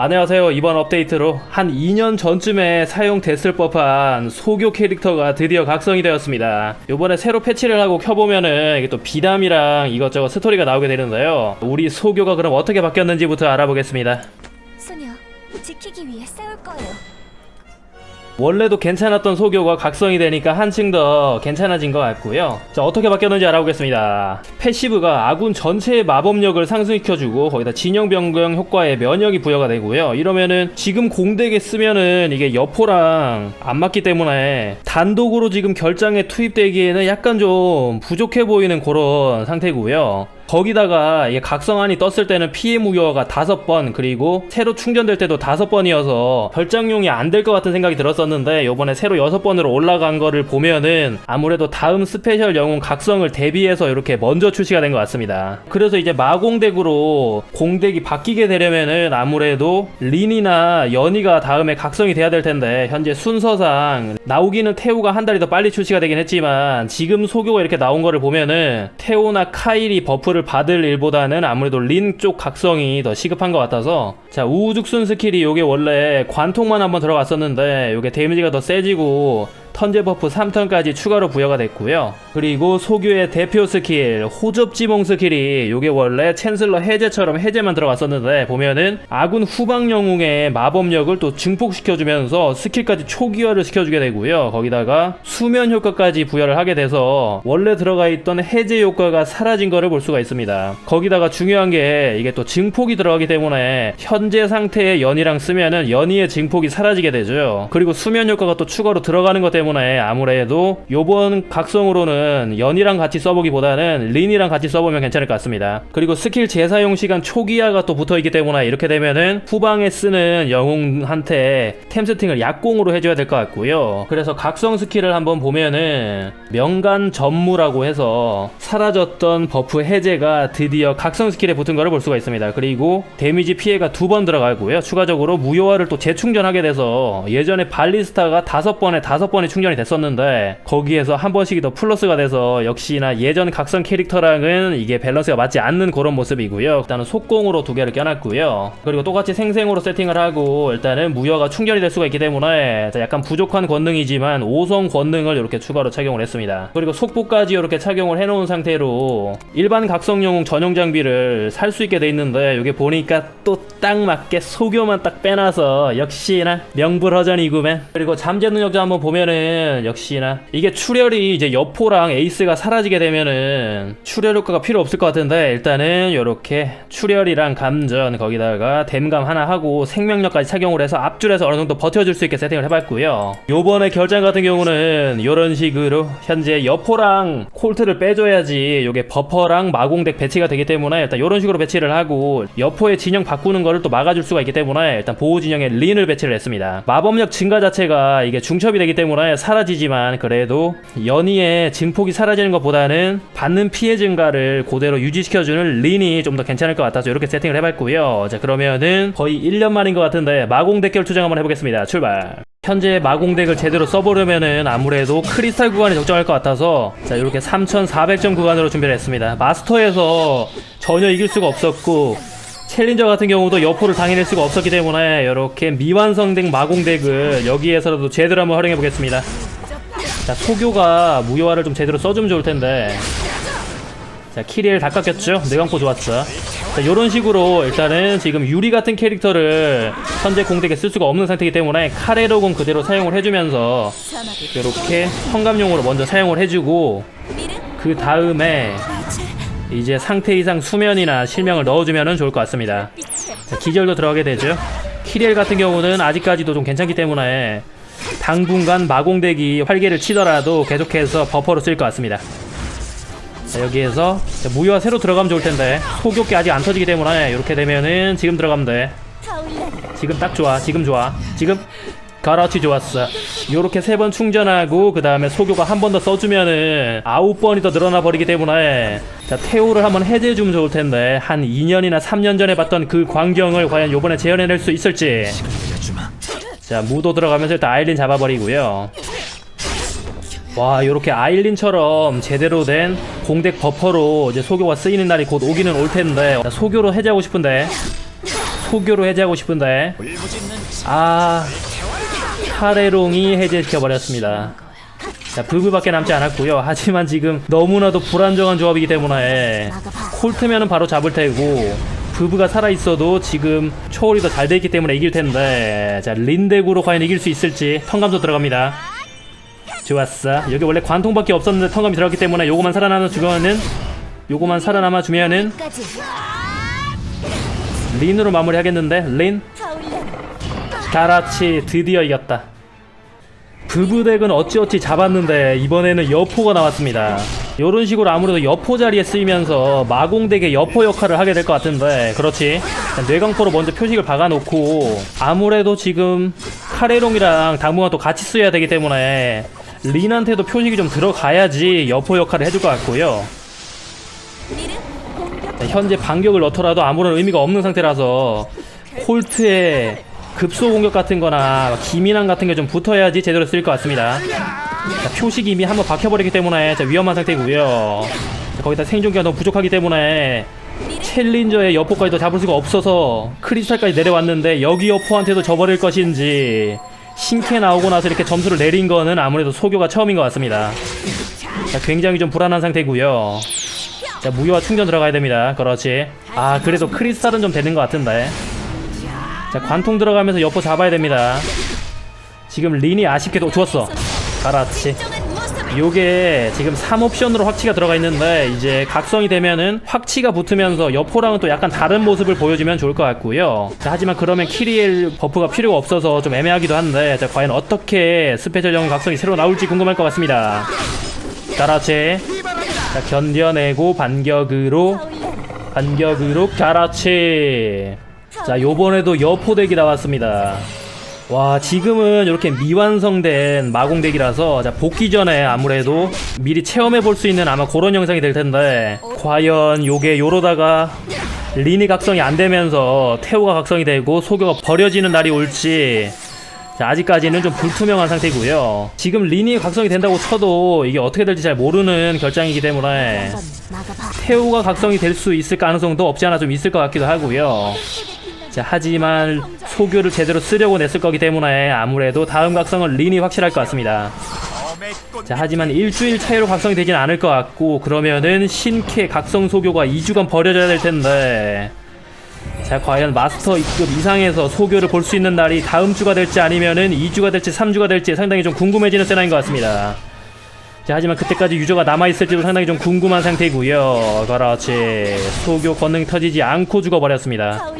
안녕하세요. 이번 업데이트로 한 2년 전쯤에 사용됐을 법한 소교 캐릭터가 드디어 각성이 되었습니다. 요번에 새로 패치를 하고 켜보면은 이게 또 비담이랑 이것저것 스토리가 나오게 되는데요. 우리 소교가 그럼 어떻게 바뀌었는지부터 알아보겠습니다. 소녀, 지키기 위해 싸울 거예요. 원래도 괜찮았던 소교가 각성이 되니까 한층 더 괜찮아진 것 같고요. 자, 어떻게 바뀌었는지 알아보겠습니다. 패시브가 아군 전체의 마법력을 상승시켜주고 거기다 진영 변경 효과에 면역이 부여가 되고요. 이러면은 지금 공덱에 쓰면은 이게 여포랑 안 맞기 때문에 단독으로 지금 결장에 투입되기에는 약간 좀 부족해 보이는 그런 상태고요. 거기다가 이게 각성안이 떴을 때는 피해 무효가 다섯 번 그리고 새로 충전될 때도 다섯 번이어서 결장용이 안 될 것 같은 생각이 들었었는데 요번에 새로 여섯 번으로 올라간 거를 보면은 아무래도 다음 스페셜 영웅 각성을 대비해서 이렇게 먼저 출시가 된 것 같습니다. 그래서 이제 마공덱으로 공덱이 바뀌게 되려면은 아무래도 린이나 연이가 다음에 각성이 돼야 될 텐데 현재 순서상 나오기는 태우가 한 달이 더 빨리 출시가 되긴 했지만 지금 소교가 이렇게 나온 거를 보면은 태우나 카일이 버프를 받을 일보다는 아무래도 린 쪽 각성이 더 시급한 것 같아서 자 우죽순 스킬이 요게 원래 관통만 한번 들어갔었는데 요게 데미지가 더 세지고 턴제 버프 3턴까지 추가로 부여가 됐고요. 그리고 소규의 대표 스킬 호접지몽 스킬이 요게 원래 챈슬러 해제처럼 해제만 들어갔었는데 보면은 아군 후방 영웅의 마법력을 또 증폭시켜주면서 스킬까지 초기화를 시켜주게 되고요. 거기다가 수면 효과까지 부여를 하게 돼서 원래 들어가 있던 해제 효과가 사라진 거를 볼 수가 있습니다. 거기다가 중요한 게 이게 또 증폭이 들어가기 때문에 현재 상태의 연이랑 쓰면은 연이의 증폭이 사라지게 되죠. 그리고 수면 효과가 또 추가로 들어가는 것 때문에 아무래도 요번 각성으로는 연이랑 같이 써보기보다는 린이랑 같이 써보면 괜찮을 것 같습니다. 그리고 스킬 재사용 시간 초기화가 또 붙어있기 때문에 이렇게 되면은 후방에 쓰는 영웅한테 템 세팅을 약공으로 해줘야 될 것 같고요. 그래서 각성 스킬을 한번 보면은 명간 전무라고 해서 사라졌던 버프 해제가 드디어 각성 스킬에 붙은 거를 볼 수가 있습니다. 그리고 데미지 피해가 두 번 들어가고요. 추가적으로 무효화를 또 재충전하게 돼서 예전에 발리스타가 다섯 번에 다섯 번이 충전이 됐었는데 거기에서 한 번씩이 더 플러스 가 돼서 역시나 예전 각성 캐릭터랑은 이게 밸런스가 맞지 않는 그런 모습이고요. 일단은 속공으로 두 개를 껴놨고요. 그리고 똑같이 생생으로 세팅을 하고 일단은 무효가 충전이 될 수가 있기 때문에 자, 약간 부족한 권능이지만 5성 권능을 이렇게 추가로 착용을 했습니다. 그리고 속보까지 이렇게 착용을 해놓은 상태로 일반 각성 영웅 전용 장비를 살 수 있게 돼 있는데 이게 보니까 또 딱 맞게 소교만 딱 빼놔서 역시나 명불허전이구만. 그리고 잠재 능력자 한번 보면은 역시나 이게 출혈이 이제 여포 랑 에이스가 사라지게 되면은 출혈 효과가 필요 없을 것 같은데 일단은 이렇게 출혈이랑 감전 거기다가 댐감 하나 하고 생명력까지 착용을 해서 앞줄에서 어느 정도 버텨줄 수 있게 세팅을 해봤고요. 요번에 결장 같은 경우는 이런 식으로 현재 여포랑 콜트를 빼줘야지 요게 버퍼랑 마공덱 배치가 되기 때문에 일단 이런 식으로 배치를 하고 여포의 진영 바꾸는 거를 또 막아줄 수가 있기 때문에 일단 보호 진영에 린을 배치를 했습니다. 마법력 증가 자체가 이게 중첩이 되기 때문에 사라지지만 그래도 연이의 증 폭이 사라지는 것보다는 받는 피해 증가를 그대로 유지시켜주는 린이 좀 더 괜찮을 것 같아서 이렇게 세팅을 해봤고요. 자 그러면은 거의 1년 만인 것 같은데 마공덱 결 투정 한번 해보겠습니다. 출발. 현재 마공덱을 제대로 써보려면은 아무래도 크리스탈 구간이 적정할 것 같아서 자 이렇게 3400점 구간으로 준비를 했습니다 마스터에서 전혀 이길 수가 없었고 챌린저 같은 경우도 여포를 당해낼 수가 없었기 때문에 이렇게 미완성된 마공덱을 여기에서라도 제대로 한번 활용해 보겠습니다 자 소교가 무효화를 좀 제대로 써주면 좋을 텐데. 자 키리엘 다 깎였죠? 뇌광포 좋았어. 자 요런 식으로 일단은 지금 유리 같은 캐릭터를 현재 공덱에 쓸 수가 없는 상태이기 때문에 카레로군 그대로 사용을 해주면서 이렇게 성감용으로 먼저 사용을 해주고 그 다음에 이제 상태 이상 수면이나 실명을 넣어주면 좋을 것 같습니다. 자, 기절도 들어가게 되죠. 키리엘 같은 경우는 아직까지도 좀 괜찮기 때문에 당분간 마공덱이 활개를 치더라도 계속해서 버퍼로 쓸 것 같습니다. 자, 여기에서 자, 무효화 새로 들어가면 좋을 텐데 소교기 아직 안 터지기 때문에 이렇게 되면은 지금 들어가면 돼. 지금 딱 좋아 지금 좋아 지금. 그렇지 좋았어. 요렇게 세 번 충전하고 그 다음에 소교가 한 번 더 써주면은 아홉 번이 더 늘어나 버리기 때문에 자 태오를 한번 해제해주면 좋을 텐데 한 2년이나 3년 전에 봤던 그 광경을 과연 요번에 재현해낼 수 있을지 자 무도 들어가면서 일단 아일린 잡아버리고요. 와 요렇게 아일린처럼 제대로 된 공덱 버퍼로 이제 소교가 쓰이는 날이 곧 오기는 올 텐데. 자, 소교로 해제하고 싶은데. 소교로 해제하고 싶은데. 아 카레롱이 해제시켜 버렸습니다. 자 부부밖에 남지 않았고요. 하지만 지금 너무나도 불안정한 조합이기 때문에 콜트면은 바로 잡을 테고 부부가 살아 있어도 지금 초월이 더 잘 돼 있기 때문에 이길 텐데 자 린덱으로 과연 이길 수 있을지 턴감도 들어갑니다. 좋았어. 여기 원래 관통밖에 없었는데 턴감이 들어갔기 때문에 요거만 살아남아 주면은 요거만 살아남아 주면은 린으로 마무리 하겠는데 린 타올라. 가라치 드디어 이겼다. 부부덱은 어찌어찌 잡았는데 이번에는 여포가 나왔습니다. 이런 식으로 아무래도 여포 자리에 쓰이면서 마공덱의 여포 역할을 하게 될 것 같은데 그렇지 뇌강포로 먼저 표식을 박아놓고 아무래도 지금 카레롱이랑 당무가 또 같이 쓰여야 되기 때문에 린한테도 표식이 좀 들어가야지 여포 역할을 해줄 것 같고요. 자, 현재 반격을 넣더라도 아무런 의미가 없는 상태라서 콜트의 급소 공격 같은 거나 기민함 같은 게 좀 붙어야지 제대로 쓸 것 같습니다. 자, 표식이 이미 한번 박혀버리기 때문에 자, 위험한 상태고요. 자, 거기다 생존기가 너무 부족하기 때문에 챌린저의 여포까지 도 잡을 수가 없어서 크리스탈까지 내려왔는데 여기 여포한테도 져버릴 것인지 신캐 나오고 나서 이렇게 점수를 내린 거는 아무래도 소교가 처음인 것 같습니다. 자, 굉장히 좀 불안한 상태고요. 자 무효화 충전 들어가야 됩니다 그렇지 아 그래도 크리스탈은 좀 되는 것 같은데 자 관통 들어가면서 여포 잡아야 됩니다 지금 린이 아쉽게도 좋았어 그렇지. 요게 지금 3옵션으로 확치가 들어가 있는데 이제 각성이 되면은 확치가 붙으면서 여포랑은 또 약간 다른 모습을 보여주면 좋을 것 같고요 자 하지만 그러면 키리엘 버프가 필요가 없어서 좀 애매하기도 한데 자 과연 어떻게 스페셜형 각성이 새로 나올지 궁금할 것 같습니다 그렇지 자 견뎌내고 반격으로. 반격으로 가라치 자 요번에도 여포덱이 나왔습니다 와 지금은 이렇게 미완성된 마공덱이라서 자 복귀 전에 아무래도 미리 체험해 볼 수 있는 아마 그런 영상이 될 텐데 과연 요게 요러다가 리니 각성이 안 되면서 태오가 각성이 되고 소교가 버려지는 날이 올지 자, 아직까지는 좀 불투명한 상태고요. 지금 리니 각성이 된다고 쳐도 이게 어떻게 될지 잘 모르는 결장이기 때문에. 태오가 각성이 될 수 있을 가능성도 없지 않아 좀 있을 것 같기도 하고요. 자, 하지만 소교를 제대로 쓰려고 냈을 거기 때문에 아무래도 다음 각성은 린이 확실할 것 같습니다. 자, 하지만 일주일 차이로 각성이 되진 않을 것 같고 그러면은 신캐 각성 소교가 2주간 버려져야 될 텐데 자, 과연 마스터 2급 이상에서 소교를 볼 수 있는 날이 다음 주가 될지 아니면은 2주가 될지 3주가 될지 상당히 좀 궁금해지는 세나인 것 같습니다. 자, 하지만 그때까지 유저가 남아있을지도 상당히 좀 궁금한 상태고요 그렇지. 소교 권능 터지지 않고 죽어버렸습니다.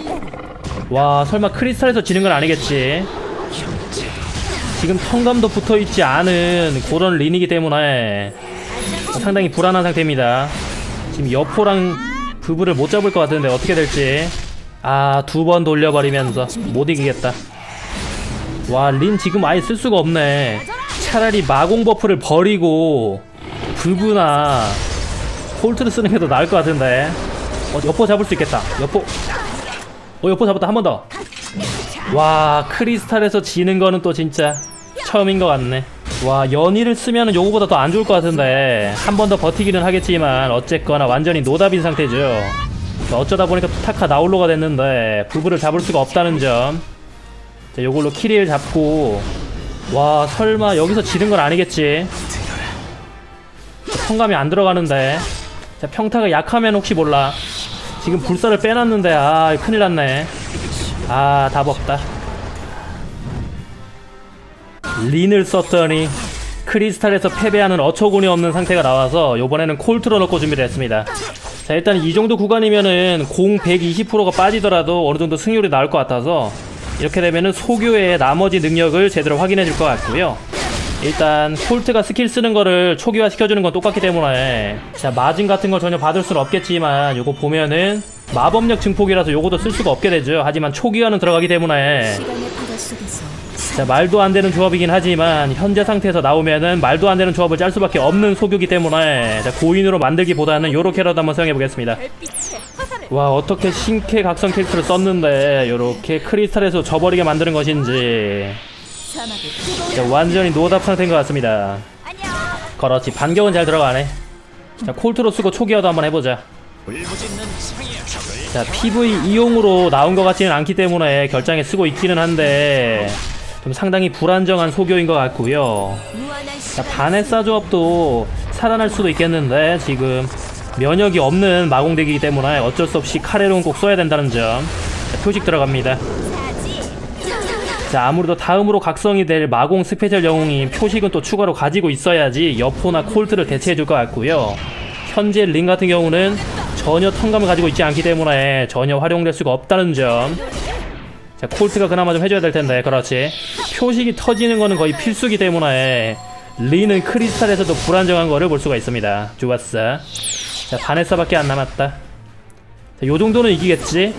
와, 설마 크리스탈에서 지는 건 아니겠지? 지금 턴감도 붙어있지 않은 그런 린이기 때문에 상당히 불안한 상태입니다. 지금 여포랑 부부를 못 잡을 것 같은데 어떻게 될지. 아, 두 번 돌려버리면서 못 이기겠다. 와, 린 지금 아예 쓸 수가 없네. 차라리 마공 버프를 버리고 부부나 폴트를 쓰는 게 더 나을 것 같은데. 어, 여포 잡을 수 있겠다. 여포. 어, 여포 잡았다. 한 번 더. 와, 크리스탈에서 지는 거는 또 진짜 처음인 것 같네. 와, 연희를 쓰면은 요거보다 더 안 좋을 것 같은데 한 번 더 버티기는 하겠지만 어쨌거나 완전히 노답인 상태죠. 어쩌다 보니까 타카 나홀로가 됐는데 부부를 잡을 수가 없다는 점. 자, 요걸로 키리를 잡고 와, 설마 여기서 지는 건 아니겠지? 성감이 안 들어가는데. 자, 평타가 약하면 혹시 몰라. 지금 불사를 빼놨는데 아 큰일 났네. 아 답 없다. 린을 썼더니 크리스탈에서 패배하는 어처구니 없는 상태가 나와서 요번에는 콜트로 넣고 준비를 했습니다. 자 일단 이 정도 구간이면은 공 120%가 빠지더라도 어느 정도 승률이 나올 것 같아서 이렇게 되면은 소교의 나머지 능력을 제대로 확인해 줄 것 같고요 일단 콜트가 스킬 쓰는 거를 초기화 시켜주는 건 똑같기 때문에 자 마진 같은 걸 전혀 받을 수는 없겠지만 요거 보면은 마법력 증폭이라서 요거도 쓸 수가 없게 되죠. 하지만 초기화는 들어가기 때문에 자 말도 안 되는 조합이긴 하지만 현재 상태에서 나오면은 말도 안 되는 조합을 짤 수밖에 없는 소교기 때문에 자 고인으로 만들기보다는 요렇게라도 한번 사용해 보겠습니다. 와 어떻게 신캐 각성 캐릭터를 썼는데 요렇게 크리스탈에서 져버리게 만드는 것인지 자, 완전히 노답 상태인 것 같습니다. 그렇지 반격은 잘 들어가네 자 콜트로 쓰고 초기화도 한번 해보자 자 PV 이용으로 나온 것 같지는 않기 때문에 결장에 쓰고 있기는 한데 좀 상당히 불안정한 소교인 것 같고요. 자, 시간 바네사 조합도 살아날 수도 있겠는데 지금 면역이 없는 마공덱이기 때문에 어쩔 수 없이 카레론 꼭 써야 된다는 점 자, 표식 들어갑니다. 자 아무래도 다음으로 각성이 될 마공 스페셜 영웅인 표식은 또 추가로 가지고 있어야지 여포나 콜트를 대체해 줄 것 같고요. 현재 링 같은 경우는 전혀 턴감을 가지고 있지 않기 때문에 전혀 활용될 수가 없다는 점. 자 콜트가 그나마 좀 해줘야 될 텐데 그렇지. 표식이 터지는 거는 거의 필수기 때문에 리는 크리스탈에서도 불안정한 거를 볼 수가 있습니다. 좋았어. 자 바네사밖에 안 남았다. 자, 요 정도는 이기겠지.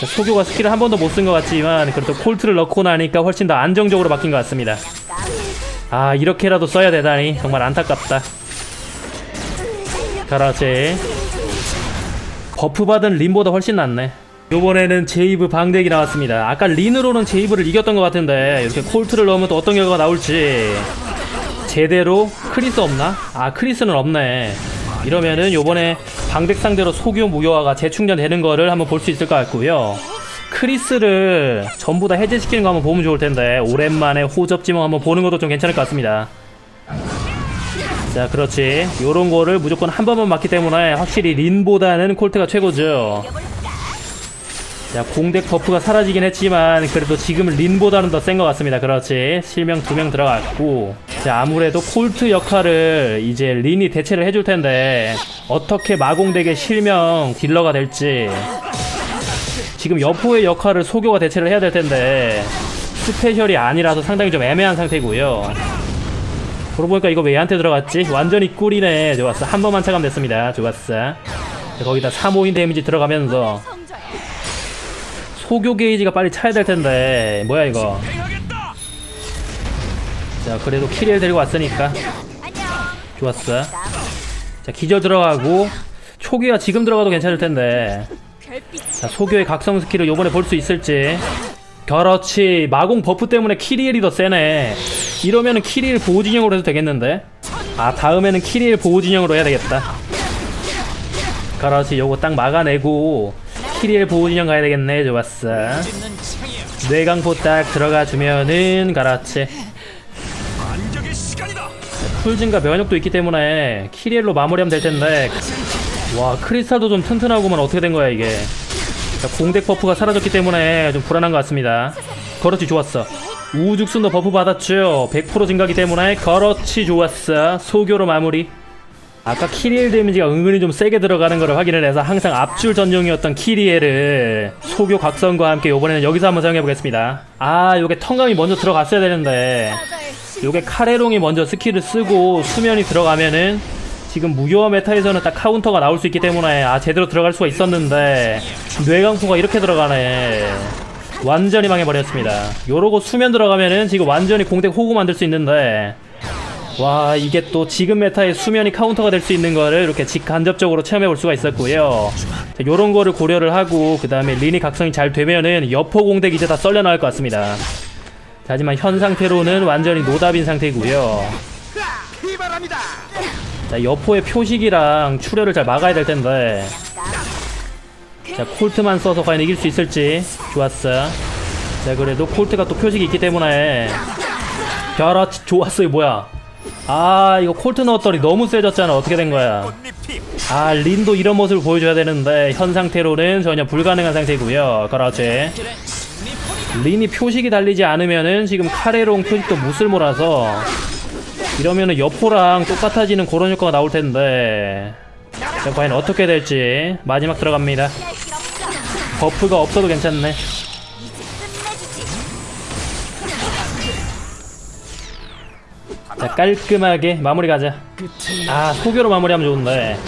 자, 소교가 스킬을 한 번도 못 쓴 것 같지만 그래도 콜트를 넣고 나니까 훨씬 더 안정적으로 바뀐 것 같습니다. 아 이렇게라도 써야 되다니 정말 안타깝다. 그렇지. 버프 받은 린보다 훨씬 낫네. 요번에는 제이브 방덱이 나왔습니다. 아까 린으로는 제이브를 이겼던 것 같은데 이렇게 콜트를 넣으면 또 어떤 결과가 나올지 제대로 크리스 없나? 아 크리스는 없네. 이러면은 요번에 방백 상대로 소규 무효화가 재충전되는 거를 한번 볼 수 있을 것 같고요. 크리스를 전부 다 해제시키는 거 한번 보면 좋을 텐데 오랜만에 호접지몽 한번 보는 것도 좀 괜찮을 것 같습니다. 자, 그렇지. 요런 거를 무조건 한 번만 맞기 때문에 확실히 린보다는 콜트가 최고죠. 자, 공덱 버프가 사라지긴 했지만 그래도 지금 린보다는 더 센 것 같습니다. 그렇지. 실명 두 명 들어갔고. 자, 아무래도 콜트 역할을 이제 린이 대체를 해줄 텐데 어떻게 마공덱의 실명 딜러가 될지 지금 여포의 역할을 소교가 대체를 해야 될 텐데 스페셜이 아니라서 상당히 좀 애매한 상태고요. 그러고 보니까 이거 왜 얘한테 들어갔지? 완전히 꿀이네. 좋았어. 한 번만 차감 됐습니다. 좋았어. 자, 거기다 3호인 데미지 들어가면서 소교 게이지가 빨리 차야 될 텐데 뭐야 이거. 자 그래도 키리엘 데리고 왔으니까 좋았어 자 기절 들어가고 초기가 지금 들어가도 괜찮을 텐데. 자 소교의 각성 스킬을 요번에 볼 수 있을지. 그렇지. 마공 버프 때문에 키리엘이 더 세네. 이러면은 키리엘 보호진영으로 해도 되겠는데? 아 다음에는 키리엘 보호진영으로 해야 되겠다. 그렇지. 요거 딱 막아내고 키리엘 보호진영 가야 되겠네. 좋았어. 뇌강포 딱 들어가 주면은 그렇지. 풀진과 면역도 있기 때문에 키리엘로 마무리하면 될 텐데. 와 크리스탈도 좀 튼튼하고만 어떻게 된 거야 이게. 자, 공덱 버프가 사라졌기 때문에 좀 불안한 것 같습니다. 그렇지 좋았어. 우죽순도 버프 받았죠. 100% 증가기 때문에 그렇지 좋았어. 소교로 마무리. 아까 키리엘 데미지가 은근히 좀 세게 들어가는 거를 확인을 해서 항상 앞줄 전용이었던 키리엘을 소교 각성과 함께 이번에는 여기서 한번 사용해 보겠습니다. 아 요게 턴감이 먼저 들어갔어야 되는데 요게 카레롱이 먼저 스킬을 쓰고 수면이 들어가면은 지금 무효화 메타에서는 딱 카운터가 나올 수 있기 때문에 아 제대로 들어갈 수가 있었는데 뇌강포가 이렇게 들어가네. 완전히 망해버렸습니다. 요러고 수면 들어가면은 지금 완전히 공대 호구 만들 수 있는데 와 이게 또 지금 메타의 수면이 카운터가 될 수 있는 거를 이렇게 직간접적으로 체험해 볼 수가 있었고요. 자, 요런 거를 고려를 하고 그 다음에 리니 각성이 잘 되면은 여포 공덱 이제 다 썰려 나올 것 같습니다 자, 하지만 현 상태로는 완전히 노답인 상태고요. 자, 여포의 표식이랑 출혈을 잘 막아야 될 텐데. 자, 콜트만 써서 과연 이길 수 있을지. 좋았어. 자, 그래도 콜트가 또 표식이 있기 때문에. 벼락 좋았어요. 뭐야? 아, 이거 콜트 넣었더니 너무 세졌잖아. 어떻게 된 거야? 아, 린도 이런 모습을 보여줘야 되는데 현 상태로는 전혀 불가능한 상태고요. 그렇지. 린이 표식이 달리지 않으면은 지금 카레롱 표식도 무쓸모라서 이러면은 여포랑 똑같아지는 그런 효과가 나올 텐데. 자, 과연 어떻게 될지 마지막 들어갑니다. 버프가 없어도 괜찮네. 자 깔끔하게 마무리 가자. 아 소교로 마무리하면 좋은데